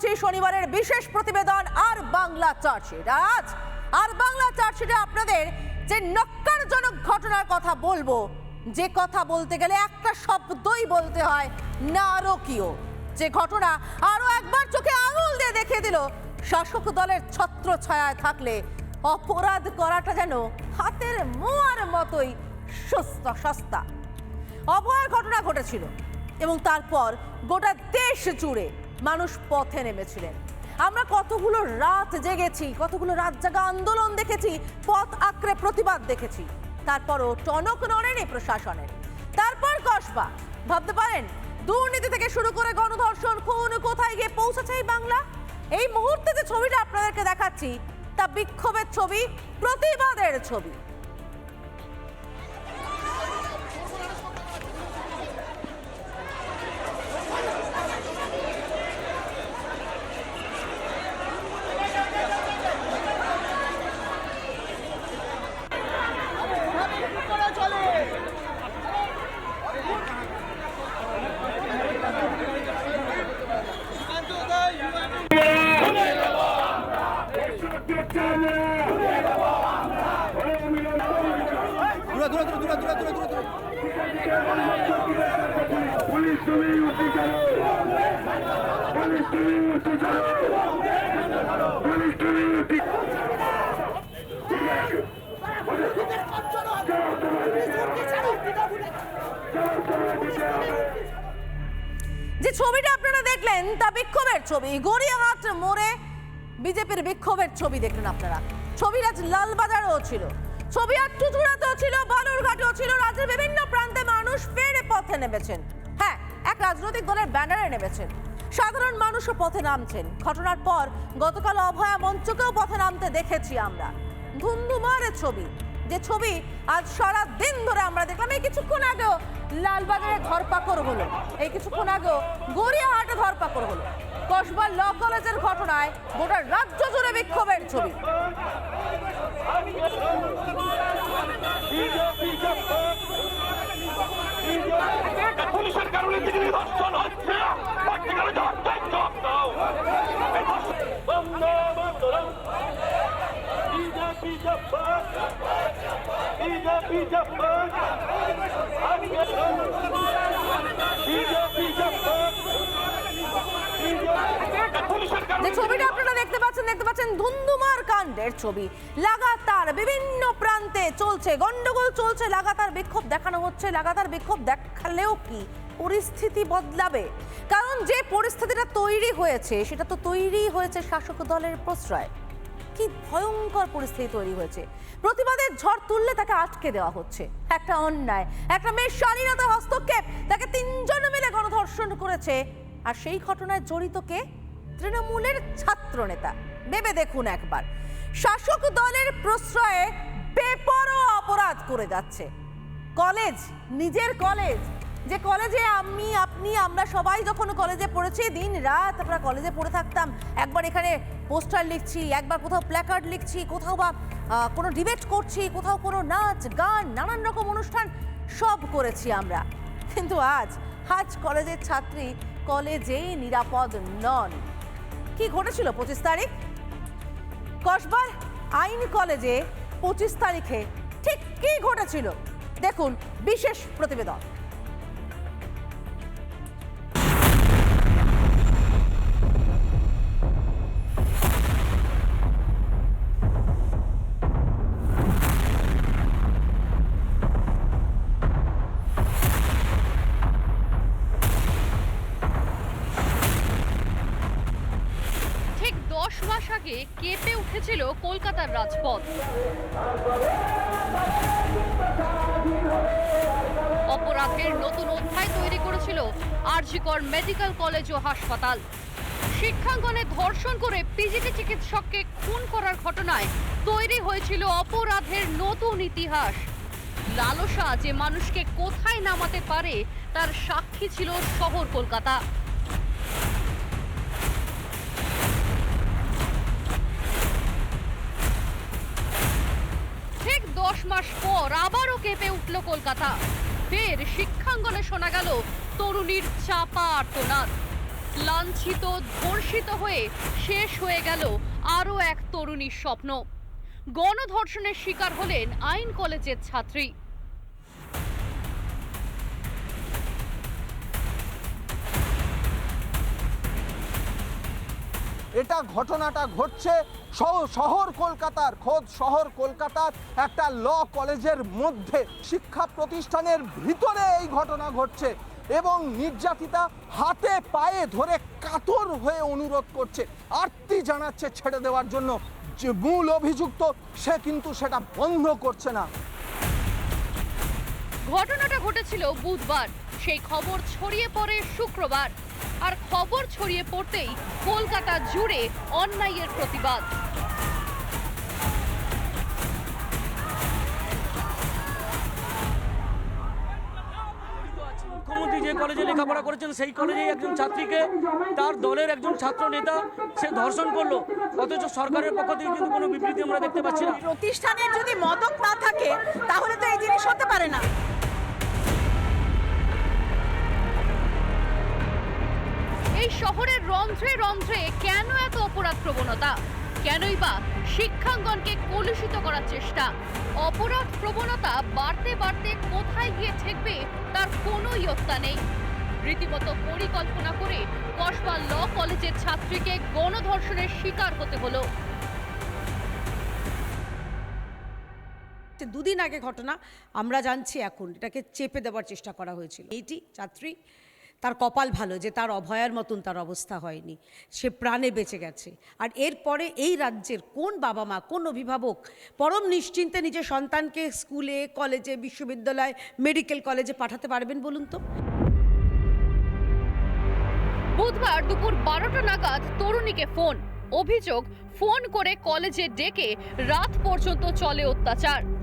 করছি শনিবারের বিশেষ প্রতিবেদন আর বাংলা চার্জশিট। আজ আর বাংলা চার্জশিটে আপনাদের যে নক্কারজনক ঘটনার কথা বলব, যে কথা বলতে গেলে একটা শব্দই বলতে হয়, নারকীয়। যে ঘটনা আরও একবার চোখে আঙুল দিয়ে দেখিয়ে দিল, শাসক দলের ছত্র ছায়ায় থাকলে অপরাধ করাটা যেন হাতের মোয়ার মতোই সস্তা সস্তা। অভয়ার ঘটনা ঘটেছিল এবং তারপর গোটা দেশ জুড়ে মানুষ পথে নেমেছিলেন। আমরা কতগুলো রাত জেগেছি, কতগুলো রাত জাগা আন্দোলন দেখেছি, পথ আঁকড়ে প্রতিবাদ দেখেছি। তারপরও টনক নড়েনি প্রশাসনের। তারপর কসবা। ভাবতে পারেন, দুর্নীতি থেকে শুরু করে গণধর্ষণ, খুন, কোথায় গিয়ে পৌঁছেছে এই বাংলা? এই মুহূর্তে যে ছবিটা আপনাদেরকে দেখাচ্ছি, তা বিক্ষোভের ছবি, প্রতিবাদের ছবি দূরে দূরে দূরে দূরে দূরে দূরে দূরে পুলিশ তুমি উঠে চলো পুলিশ তুমি উঠে চলো পুলিশ তুমি উঠে যে ছবিটা আপনারা দেখলেন, তা বিক্ষোভের ছবি। গড়িয়াহাট মোড়ে বিজেপির বিক্ষোভের ছবি দেখলেন আপনারা। ছবি আজ লালবাজারও ছিল। ছবি আর টুচুড়াতেও ছিল, বালুরঘাটেও ছিল, রাজ্যের বিভিন্ন প্রান্তে মানুষ ফেরে পথে নেমেছেন। হ্যাঁ এক রাজনৈতিক দলের ব্যানারে নেমেছেন। সাধারণ মানুষও পথে নামছেন। ঘটনার পর গতকাল অভয়া মঞ্চকেও পথে নামতে দেখেছি আমরা। ধুন্ধুমারের ছবি। যে ছবি আজ সারা দিন ধরে আমরা দেখলাম। এই কিছুক্ষণ আগেও লালবাজারে ধরপাকড় হলো। এই কিছুক্ষণ আগেও গড়িয়াহাটে ধরপাকড় হলো। কসবা ল কলেজের ঘটনায় গোটা রাজ্য জুড়ে বিক্ষোভের ছবি। পুলিশের কারণে হচ্ছে যে ছবিটা আপনারা দেখতে পাচ্ছেন দেখতে পাচ্ছেন ধুন্ধুমার কাণ্ডের ছবি। লাগাতার বিভিন্ন প্রান্তে চলছে, গন্ডগোল চলছে, লাগাতার বিক্ষোভ দেখানো হচ্ছে, লাগাতার বিক্ষোভ দেখালেও কি পরিস্থিতি বদলাবে? কারণ যে পরিস্থিতিটা তৈরি হয়েছে, সেটা তো হয়েছে শাসক দলের প্রশ্রয়। কি ভয়ঙ্কর পরিস্থিতি তৈরি হয়েছে। প্রতিবাদের ঝড় তুললে তাকে আটকে দেওয়া হচ্ছে। একটা অন্যায়, একটা মেয়ের শালীনতা হস্তক্ষেপ, তাকে তিনজন মিলে গণধর্ষণ করেছে। আর সেই ঘটনায় জড়িত কে? তৃণমূলের ছাত্র নেতা ভেবে দেখুন একবার। শাসক দলের প্রশ্রয়ে বেপরোয়া অপরাধ করে যাচ্ছে। কলেজ, নিজের কলেজ যে কলেজে আমি, আপনি, আমরা সবাই যখন কলেজে পড়েছি, দিন রাত আমরা কলেজে পড়ে থাকতাম। একবার এখানে পোস্টার লিখছি, একবার কোথাও প্ল্যাকার্ড লিখছি, কোথাও বা কোনো ডিবেট করছি, কোথাও কোনো নাচ, গান, নানান রকম অনুষ্ঠান সব করেছি আমরা। কিন্তু আজ আজ কলেজের ছাত্রী কলেজেই নিরাপদ নন। কি ঘটেছিল পঁচিশ তারিখ? কসবার আইন কলেজে পঁচিশ তারিখে ঠিক কি ঘটেছিল? দেখুন, বিশেষ প্রতিবেদন। রাজপথ অপরাধের নতুন অধ্যায় তৈরি করেছিল আরজিকর মেডিকেল কলেজ ও হাসপাতাল। শিক্ষাঙ্গনে ধর্ষণ করে পিজিটি চিকিৎসককে খুন করার ঘটনায় তৈরি হয়েছিল অপরাধের নতুন ইতিহাস। লালসা যে মানুষকে কোথায় নামাতে পারে, তার সাক্ষী ছিল শহর কলকাতা। দশ মাস পর আবারও কেঁপে উঠল কলকাতা। ফের শিক্ষাঙ্গনে শোনা গেল, তরুণীর চাপা আর্তনাদ। লাঞ্ছিত, ধর্ষিত হয়ে শেষ হয়ে গেল আরও এক তরুণীর স্বপ্ন। গণধর্ষণের শিকার হলেন আইন কলেজের ছাত্রী। এটা ঘটনাটা ঘটছে শহ- শহর কলকাতার, খোদ শহর কলকাতার একটা ল কলেজের মধ্যে, শিক্ষা প্রতিষ্ঠানের ভিতরে এই ঘটনা ঘটছে এবং নির্যাতিতা হাতে পায়ে ধরে কাতর হয়ে অনুরোধ করছে, আর্তি জানাচ্ছে ছেড়ে দেওয়ার জন্য। যে মূল অভিযুক্ত, সে কিন্তু সেটা বন্ধ করছে না। ঘটনাটা ঘটেছিল বুধবার। সেই খবর ছড়িয়ে পড়ে শুক্রবার। আর খবর ছড়িয়ে পড়তেই কলকাতা জুড়ে অন্যায়ের প্রতিবাদ। মুখ্যমন্ত্রী যে কলেজে লেখাপড়া করেছেন সেই কলেজে একজন ছাত্রীকে তার দলের একজন ছাত্র নেতা সে ধর্ষণ করল। অথচ সরকারের পক্ষ থেকে কিন্তু কোনো বিবৃতি আমরা দেখতে পাচ্ছি না। প্রতিষ্ঠানের যদি মদক না থাকে তাহলে তো এই জিনিস হতে পারে না। শহরের রন্ধ্রে রন্ধ্রে কেন এত অপরাধ প্রবণতা কেনই বা শিক্ষাঙ্গনকে কলুষিত করার চেষ্টা? অপরাধ প্রবণতা বাড়তে বাড়তে কোথায় গিয়ে ঠেকবে তার কোনো ইয়ত্তা নেই। রীতিমতো পরিকল্পনা করে কসবা ল কলেজের ছাত্রীকে গণধর্ষণের শিকার হতে হলো। দুদিন আগে ঘটনা, আমরা জানছি এখন। এটাকে চেপে দেওয়ার চেষ্টা করা হয়েছিল। এইটি ছাত্রী তার কপাল ভালো যে তার অভয়ার মতন তার অবস্থা হয়নি। সে প্রাণে বেঁচে গেছে। আর এরপরে এই রাজ্যের কোন বাবা মা, কোন অভিভাবক পরম নিশ্চিন্তে নিজের সন্তানকে স্কুলে, কলেজে, বিশ্ববিদ্যালয়, মেডিকেল কলেজে পাঠাতে পারবেন বলুন তো? বুধবার দুপুর বারোটা নাগাদ তরুণীকে ফোন। অভিযোগ, ফোন করে কলেজে ডেকে রাত পর্যন্ত চলে অত্যাচার।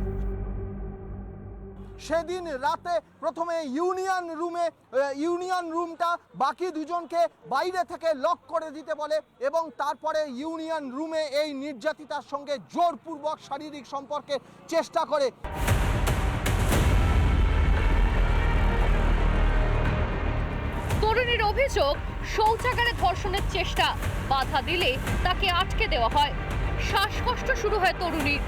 সেদিন রাতে প্রথমে ইউনিয়ন রুমে ইউনিয়ন রুমটা বাকি দুজনকে বাইরে থেকে লক করে দিতে বলে এবং তারপরে ইউনিয়ন রুমে এই নির্যাতিতার সঙ্গে জোরপূর্বক শারীরিক সম্পর্কে চেষ্টা করে। তরুণীর অভিযোগ, শৌচাগারে ধর্ষণের চেষ্টা। বাধা দিলে তাকে আটকে দেওয়া হয়। শ্বাসকষ্ট শুরু হয় তরুণীর।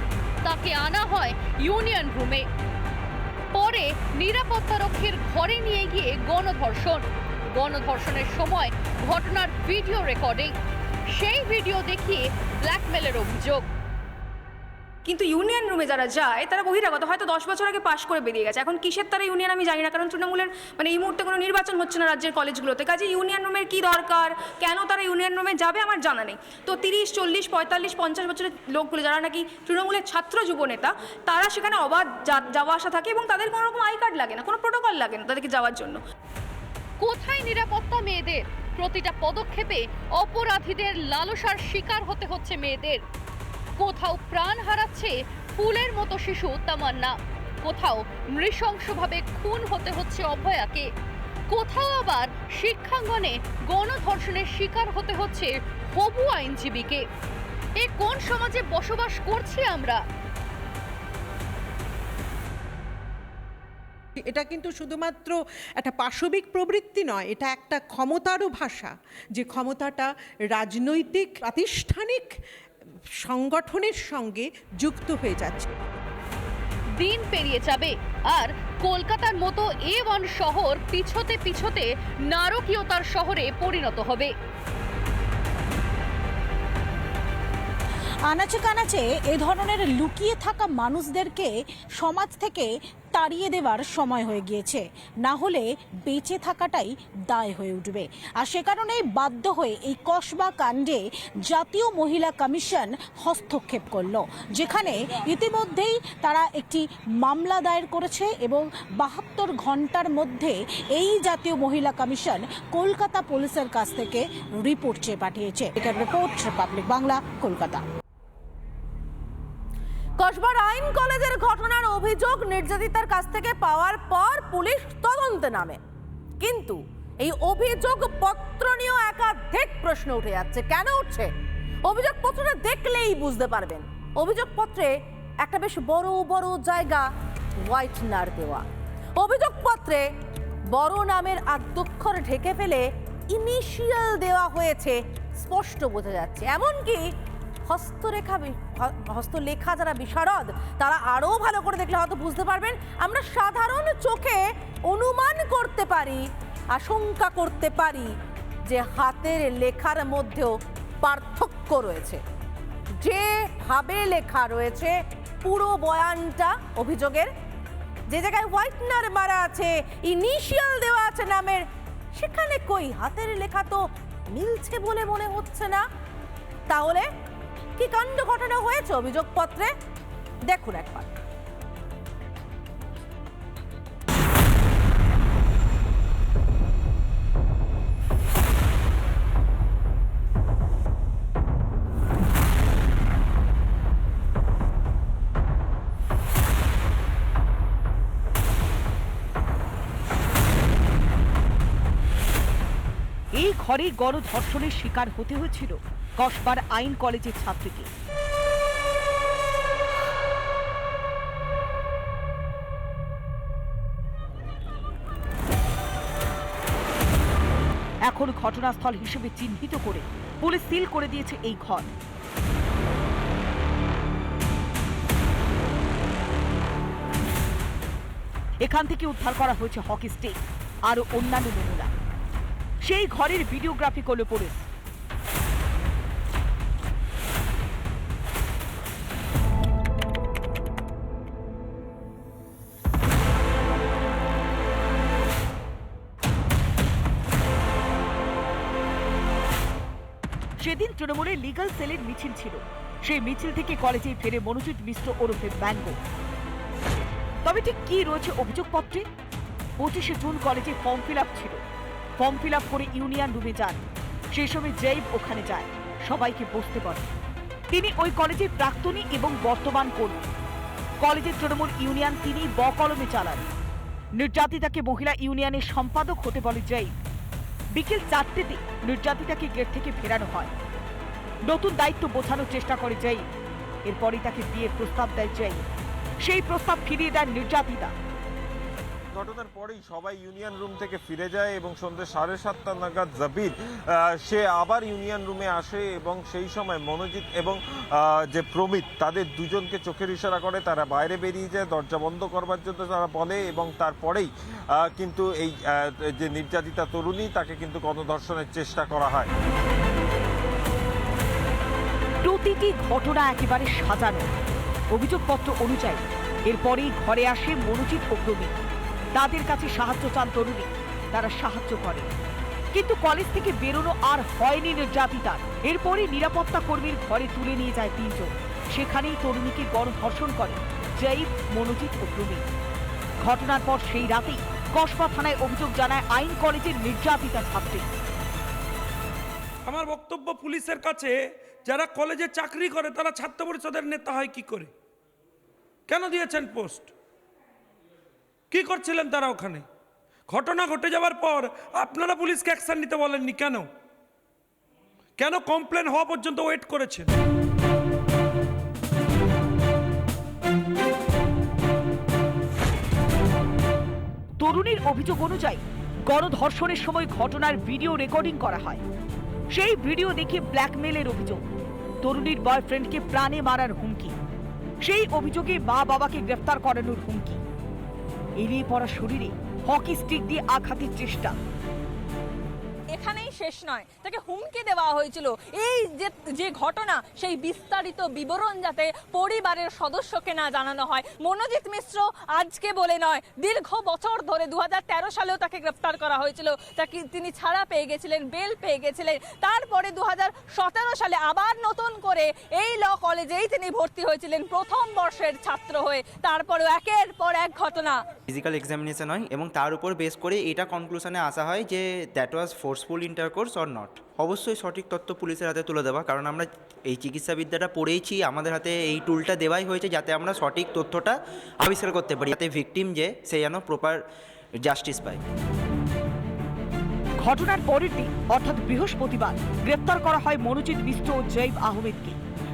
তাকে আনা হয় ইউনিয়ন রুমে। পরে নিরাপত্তারক্ষীর ঘরে নিয়ে গিয়ে গণধর্ষণ। গণধর্ষণের সময় ঘটনার ভিডিও রেকর্ডিং। সেই ভিডিও দেখিয়ে ব্ল্যাকমেলের অভিযোগ। কিন্তু ইউনিয়ন রুমে যারা যায়, তারা বহিরাগত। হয়তো দশ বছর আগে পাশ করে বেরিয়ে গেছে। এখন কিসের তারা ইউনিয়ন আমি জানি না, কারণ তৃণমূলের মানে এই মুহূর্তে কোনো নির্বাচন হচ্ছে না রাজ্যের কলেজগুলোতে। কাজে ইউনিয়ন রুমের কি দরকার? কেন তারা ইউনিয়ন রুমে যাবে আমার জানা নেই। তো তিরিশ, চল্লিশ, পঁয়তাল্লিশ, পঞ্চাশ বছরের লোকগুলো, যারা নাকি তৃণমূলের ছাত্র যুব নেতা, তারা সেখানে অবাধ যাওয়া আসা থাকে এবং তাদের কোনো রকম আই কার্ড লাগে না, কোনো প্রোটোকল লাগে না তাদেরকে যাওয়ার জন্য। কোথায় নিরাপত্তা মেয়েদের? প্রতিটা পদক্ষেপে অপরাধীদের লালসার শিকার হতে হচ্ছে মেয়েদের। কোথাও প্রাণ হারাচ্ছে ফুলের মতো শিশু তামান্না। কোথাও নৃশংসভাবে খুন হতে হচ্ছে অভয়াকে। কোথাও আবার শিক্ষাঙ্গনে গণধর্ষণের শিকার হতে হচ্ছে হবু আইনজীবীকে। এ কোন সমাজে বসবাস করছি আমরা? এটা কিন্তু শুধুমাত্র একটা পাশবিক প্রবৃত্তি নয়, এটা একটা ক্ষমতারও ভাষা। যে ক্ষমতাটা রাজনৈতিক, প্রাতিষ্ঠানিক সংগঠনের সঙ্গে যুক্ত হয়ে যাচ্ছে। দিন পেরিয়ে যাবে আর কলকাতার মতো এ ওয়ান শহর পিছতে পিছতে নারকীয়তার শহরে পরিণত হবে। আনাচে কানাচে এ ধরনের লুকিয়ে থাকা মানুষদেরকে সমাজ থেকে তাড়িয়ে দেওয়ার সময় হয়ে গিয়েছে। না হলে বেঁচে থাকাটাই দায় হয়ে উঠবে। আর সে কারণেই বাধ্য হয়ে এই কসবা কাণ্ডে জাতীয় মহিলা কমিশন হস্তক্ষেপ করল, যেখানে ইতিমধ্যেই তারা একটি মামলা দায়ের করেছে এবং বাহাত্তর ঘণ্টার মধ্যে এই জাতীয় মহিলা কমিশন কলকাতা পুলিশের কাছ থেকে রিপোর্ট চেয়ে পাঠিয়েছে। Report republic Bangla Kolkata. কসবার আইন কলেজের ঘটনার অভিযোগ নির্যাতিতার কাছ থেকে পাওয়ার পর পুলিশ তদন্তে নামে। কিন্তু এই অভিযোগ পত্র নিয়েও একাধিক প্রশ্ন উঠে যাচ্ছে। কেন উঠছে? অভিযোগ পত্রটা দেখলেই বুঝতে পারবেন। অভিযোগ পত্রে একটা বেশ বড় বড় জায়গা হোয়াইটনার দেওয়া। অভিযোগ পত্রে বড় নামের আদ্যক্ষর ঢেকে ফেলে ইনিশিয়াল দেওয়া হয়েছে, স্পষ্ট বোঝা যাচ্ছে। এমনকি হস্তরেখা হস্তলেখা যারা বিশারদ, তারা আরও ভালো করে দেখলে হয়তো বুঝতে পারবেন, আমরা সাধারণ চোখে অনুমান করতে পারি, আশঙ্কা করতে পারি যে হাতের লেখার মধ্যেও পার্থক্য রয়েছে। যেভাবে লেখা রয়েছে, পুরো বয়ানটা অভিযোগের। যে জায়গায় হোয়াইটনার মারা আছে, ইনিশিয়াল দেওয়া আছে নামের, সেখানে কই? হাতের লেখা তো মিলছে বলে মনে হচ্ছে না। তাহলে কি কাণ্ড ঘটনা হয়েছে অভিযোগপত্রে? দেখুন একবার। এই ঘরে গণধর্ষণের শিকার হতে হয়েছিল। কসবার আইন কলেজের ছাত্রীকে। এখন ঘটনাস্থল হিসেবে চিহ্নিত করে পুলিশ সিল করে দিয়েছে এই ঘর। এখান থেকে উদ্ধার করা হয়েছে হকি স্টিক আরও অন্যান্য নমুনা। সেই ঘরের ভিডিওগ্রাফি করল পুলিশ সেদিন তৃণমূলের লিগাল সেলের মিছিল ছিল। সেই মিছিল থেকে কলেজে ফেরে মনোজিৎ মিশ্র ওরফে ব্যাঙ্গো তবে ঠিক কি রয়েছে অভিযোগপত্রে? পঁচিশে জুন কলেজে ফর্ম ফিল ছিল। ফর্ম ফিল করে ইউনিয়ন রুমে যান। সেই সময় জৈব ওখানে যায়। সবাইকে বসতে বলে। তিনি ওই কলেজের প্রাক্তনী এবং বর্তমান কর্মী। কলেজের তৃণমূল ইউনিয়ন তিনি ব কলমে চালান। নির্যাতিতাকে মহিলা ইউনিয়নের সম্পাদক হতে বলে জৈব বিকেল চারটেতে নির্যাতিতাকে গেট থেকে ফেরানো হয়। নতুন দায়িত্ব বোঝানোর চেষ্টা করে জৈব এরপরই তাকে বিয়ের প্রস্তাব দেয় জৈব সেই প্রস্তাব ফিরিয়ে দেন নির্যাতিতা। ঘটনার পরেই সবাই ইউনিয়ন রুম থেকে ফিরে যায় এবং সন্ধ্যে সাড়ে সাতটা নাগাদ জাবির সে আবার ইউনিয়ন রুমে আসে এবং সেই সময় মনোজিৎ এবং যে প্রমিত তাদের দুজনকে চোখের ইশারা করে, তারা বাইরে বেরিয়ে যায়, দরজা বন্ধ করবার জন্য তারা বলে এবং তারপরেই কিন্তু এই যে নির্যাতিতা তরুণী তাকে কিন্তু গণধর্ষণের চেষ্টা করা হয়। প্রতিটি ঘটনা একেবারে সাজানো। অভিযোগপত্র অনুযায়ী এরপরেই ঘরে আসে মনোজিৎ ও প্রবীণ তাদের কাছে সাহায্য চান তরুণী। তারা সাহায্য করে। কিন্তু কলেজ থেকে বেরোনো আর হয়নি নির্যাতিতার এরপরই নিরাপত্তা কর্মীর ঘরে তুলে নিয়ে যায় তিনজন। সেখানেই তরুণীকে গণধর্ষণ করে জয়ীব মনোজিৎ ও প্রবীণ। ঘটনার পর সেই রাতেই কসবা থানায় অভিযোগ জানায় আইন কলেজের নির্যাতিতা ছাত্রী। আমার বক্তব্য পুলিশের কাছে, যারা কলেজে চাকরি করে, তারা ছাত্র পরিষদের নেতা হয় কি করে? কেন দিয়েছেন পোস্ট? কি করছিলেন তারা ওখানে? ঘটনা ঘটে যাওয়ার পর আপনারা পুলিশকে অ্যাকশন নিতে বলেননি কেন? কেন কমপ্লেন হওয়া পর্যন্ত ওয়েট করেছেন? তরুণীর অভিযোগ অনুযায়ী গণধর্ষণের সময় ঘটনার ভিডিও রেকর্ডিং করা হয়। সেই ভিডিও দেখে ব্ল্যাকমেলের অভিযোগ। তরুণীর বয়ফ্রেন্ডকে প্রাণে মারার হুমকি। সেই অভিযোগে মা বাবাকে গ্রেফতার করানোর হুমকি। এড়িয়ে পড়া শরীরে হকি স্টিক দিয়ে আঘাতের চেষ্টা। শেষ নয়। তাকে হুমকি দেওয়া হয়েছিল। এই যে যে ঘটনা, সেই বিস্তারিত বিবরণ যাতে পরিবারের সদস্যকে না জানানো হয়। মনোজিৎ মিশ্র আজকে বলে নয়, দীর্ঘ বছর ধরে দুহাজার তেরো সালেও তাকে গ্রেপ্তার করা হয়েছিল। তাকে তিনি ছাড়া পেয়ে গেছিলেন, বেল পেয়ে গেছিলেন। তারপরে দুহাজার সতেরো সালে আবার নতুন করে এই ল কলেজেই তিনি ভর্তি হয়েছিলেন প্রথম বর্ষের ছাত্র হয়ে। তারপরেও একের পর এক ঘটনা। ফিজিক্যাল এক্সামিনেশন হয় এবং তার উপর বেস করে এটা কনক্লুশনে আসা হয় যে that was forceful intercourse or not অবশ্যই সঠিক তথ্য পুলিশের হাতে তুলে দেওয়া কারণ আমরা এই চিকিৎসাবিদ্যাটা পড়েইছি, আমাদের হাতে এই টুলটা দেওয়াই হয়েছে যাতে আমরা সঠিক তথ্যটা আবিষ্কার করতে পারি, যাতে ভিকটিম যে, সে যেন প্রপার জাস্টিস পায়। ঘটনার পরের দিন, অর্থাৎ বৃহস্পতিবার, গ্রেপ্তার করা হয় মনোজিৎ মিশ্র ও জৈব আহমেদকে।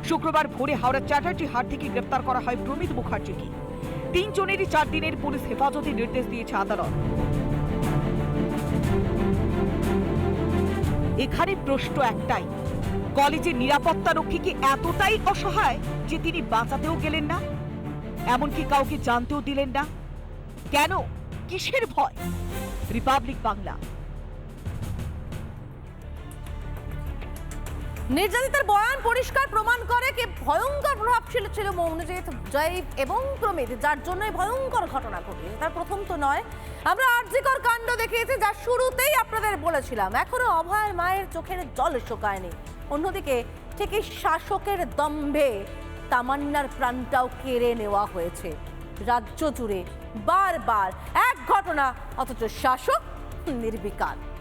শুক্রবার ভোরে হাওড়া চ্যাটার্জি হাট থেকে গ্রেপ্তার করা হয় প্রমিত মুখার্জিকে। তিনজনেরই চার দিনের পুলিশ হেফাজতে নির্দেশ দিয়েছে আদালত। এখানে প্রশ্ন একটাই। কলেজের নিরাপত্তা রক্ষী কি এতটাই অসহায় যে তিনি বাঁচাতেও গেলেন না, এমনকি কাউকে জানতেও দিলেন না। কেন? কিসের ভয়? রিপাবলিক বাংলা। নির্যাতিতার বয়ান পরিষ্কার প্রমাণ করে কে ভয়ঙ্কর প্রভাবশীল ছিল মৌনজিৎ জয়ীব এবং প্রমিত, যার জন্যই ভয়ঙ্কর ঘটনা ঘটেছে। তার প্রথম তো নয়। আমরা আর্যিকর কাণ্ড দেখিয়েছি, যা শুরুতেই আপনাদের বলেছিলাম। এখনও অভয়ের মায়ের চোখের জল শোকায়নি। অন্যদিকে ঠিকই শাসকের দম্ভে তামান্নার প্রাণটাও কেড়ে নেওয়া হয়েছে। রাজ্য জুড়ে বারবার এক ঘটনা, অথচ শাসক নির্বিকার।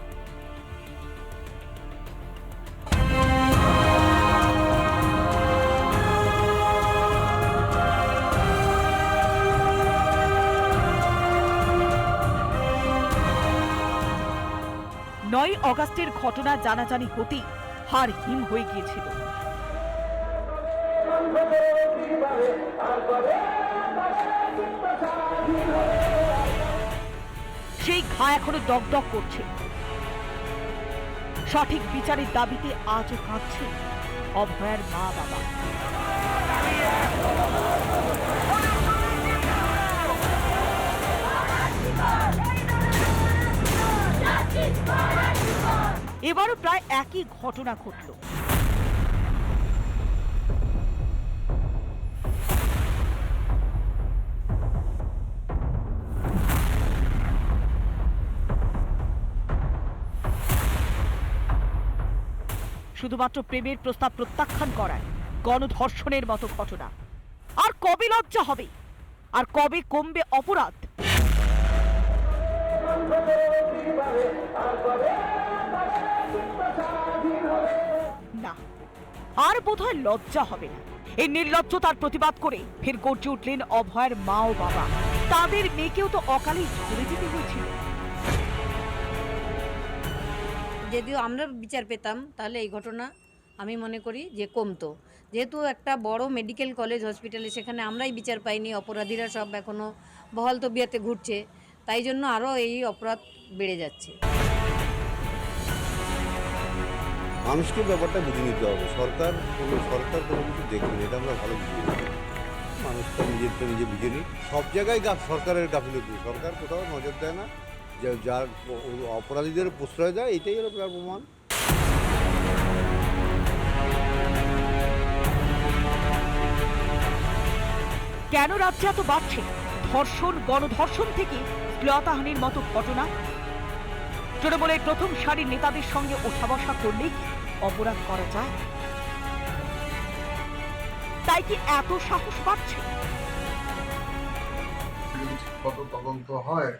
নয় অগাস্টের ঘটনা জানাজানি হতেই হার হিম হয়ে গিয়েছিল। সেই ঘা এখনও দগদগ করছে। সঠিক বিচারের দাবিতে আজও কাঁদছে অভয়ের মা বাবা এবারও প্রায় একই ঘটনা ঘটল। শুধুমাত্র প্রেমের প্রস্তাব প্রত্যাখ্যান করায় গণধর্ষণের মতো ঘটনা। আর কবে লজ্জা হবে? আর কবে কমবে অপরাধ? আর বোধহয় লজ্জা হবে না। এই নির্লজ্জতার প্রতিবাদ করে ফের গর্জে উঠলেন অভয়ের মা ও বাবা। তাদের মেয়েকেও তো অকালেই ঝরে যেতে হয়েছিল। যদিও আমরা বিচার পেতাম, তাহলে এই ঘটনা আমি মনে করি যে কমতো। যেহেতু একটা বড় মেডিকেল কলেজ হসপিটালে সেখানে আমরাই বিচার পাইনি, অপরাধীরা সব এখনও বহাল তবিয়াতে ঘুরছে, তাই জন্য আরও এই অপরাধ বেড়ে যাচ্ছে। মানুষকে ব্যাপারটা বুঝে নিতে হবে। সরকার কোনো সরকার কোনো কিছু দেখবে এটা আমরা ভালো বুঝে বুঝি মানুষটা নিজেরটা নিজে বুঝে নিই সব জায়গায় গা সরকারের গাফিলতি সরকার কোথাও নজর দেয় না। যার অপরাধীদের প্রশ্রয় দেয়, এটাই হলো প্রমাণ। কেন রাজ্যে এত বাড়ছে? ধর্ষণ, গণধর্ষণ থেকে শ্লীলতাহানির মতো ঘটনা? তৃণমূলের প্রথম সারির নেতাদের সঙ্গে ওঠা বসা করলেই অপরাধ করা যায়? তাই কি এত সাহস পাচ্ছে? ঠিকমতো তদন্ত হয়,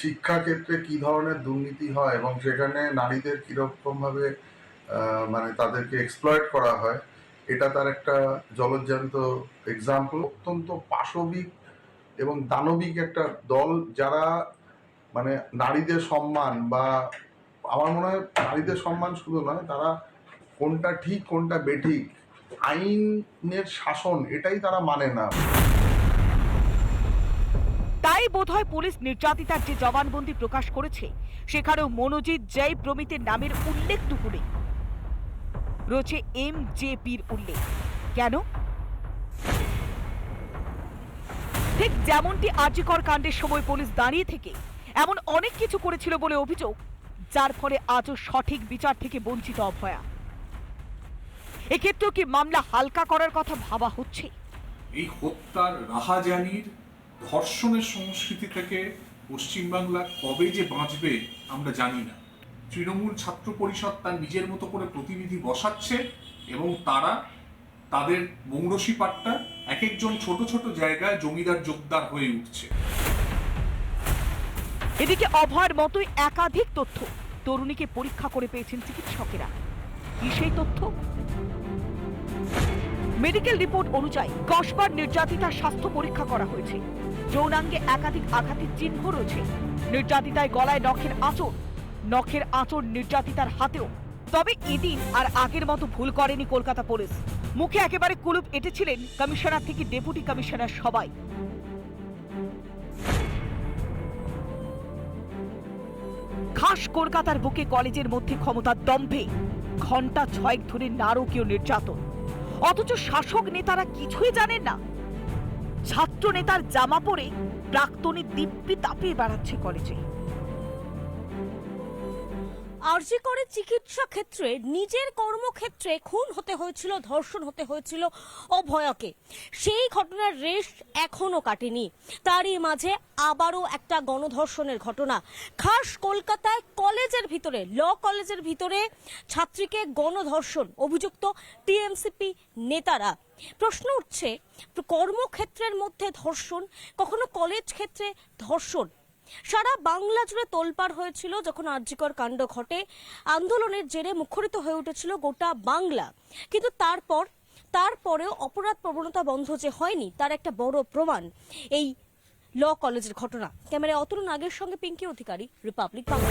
শিক্ষাক্ষেত্রে কি ধরনের দুর্নীতি হয় এবং সেখানে নারীদের কীরকম ভাবে মানে তাদেরকে এক্সপ্লয়েট করা হয়, এটা তার একটা জলজ্জান্ত এক্সাম্পল অত্যন্ত পাশবিক এবং দানবিক একটা দল যারা মানে নারীদের সম্মান বা, আমার মনে হয় নারীদের সম্মান শুধু নয়, তারা কোনটা ঠিক, কোনটা বেঠিক, আইনের শাসন, এটাই তারা মানে না। তাই বোধহয় পুলিশ নির্যাতিতার যে জবানবন্দি প্রকাশ করেছে, সেখানেও মনোজিৎ জয় প্রমিতের নামের রয়েছে এম জে পির উল্লেখ। কেন? ঠিক যেমনটি আর্যিকর কাণ্ডের সময় পুলিশ দাঁড়িয়ে থেকে এমন অনেক কিছু করেছিল বলে অভিযোগ, যার ফলে আজও সঠিক বিচার থেকে বঞ্চিত অভয়া। এক্ষেত্রেও কি মামলা হালকা করার কথা ভাবা হচ্ছে? এই হত্যার রাহাজানির ধর্ষণের সংস্কৃতি থেকে পশ্চিমবাংলা কবে যে বাঁচবে আমরা জানি না। তৃণমূল ছাত্র পরিষদ তার নিজের মতো করে প্রতিনিধি বসাচ্ছে এবং তারা তাদের মৌরসি পাট্টা এক একজন ছোট ছোট জায়গায় জমিদার জোকদার হয়ে উঠছে। এদিকে অভয়ের মতোই একাধিক তথ্য। তরুণীকে পরীক্ষা করে পেয়েছেন চিকিৎসকেরা। কি সেই তথ্য? মেডিকেল রিপোর্ট অনুযায়ী, কসবার নির্যাতিতার স্বাস্থ্য পরীক্ষা করা হয়েছে। যৌনাঙ্গে একাধিক আঘাতের চিহ্ন রয়েছে। নির্যাতিতায় গলায় নখের আঁচড়। নখের আঁচড় নির্যাতিতার হাতেও। তবে এদিন আর আগের মতো ভুল করেনি কলকাতা পুলিশ। মুখে একেবারে কুলুপ এঁটেছিলেন কমিশনার থেকে ডেপুটি কমিশনার সবাই। খাস কলকাতার বুকে কলেজের মধ্যে ক্ষমতার দম্ভে ঘণ্টা ছয়েক ধরে নারকীয় নির্যাতন। অথচ শাসক নেতারা কিছুই জানেন না। ছাত্র নেতার জামা পরে প্রাক্তনী দিব্যি তাপিয়ে বেড়াচ্ছে কলেজে। আরজি করে চিকিৎসা ক্ষেত্রে নিজের কর্মক্ষেত্রে খুন হতে হয়েছিল, ধর্ষণ হতে হয়েছিল অভয়াকে। সেই ঘটনার রেশ এখনও কাটেনি। তারই মাঝে আবারও একটা গণধর্ষণের ঘটনা। খাস কলকাতায় কলেজের ভিতরে, ল কলেজের ভিতরে ছাত্রীকে গণধর্ষণ অভিযুক্ত টিএমসিপি নেতারা। প্রশ্ন উঠছে, কর্মক্ষেত্রের মধ্যে ধর্ষণ, কখনো কলেজ ক্ষেত্রে ধর্ষণ সারা বাংলা জুড়ে তোলপাড় হয়েছিল যখন আর্যিকর কাণ্ড ঘটে। আন্দোলনের জেরে মুখরিত হয়ে উঠেছিল গোটা বাংলা। কিন্তু তারপর, তারপরেও অপরাধ প্রবণতা বন্ধ যে হয়নি, তার একটা বড় প্রমাণ। এই ল কলেজের ঘটনা। ক্যামেরায় অতরুণ আগের সঙ্গে পিঙ্কি অধিকারী, রিপাবলিক বাংলা।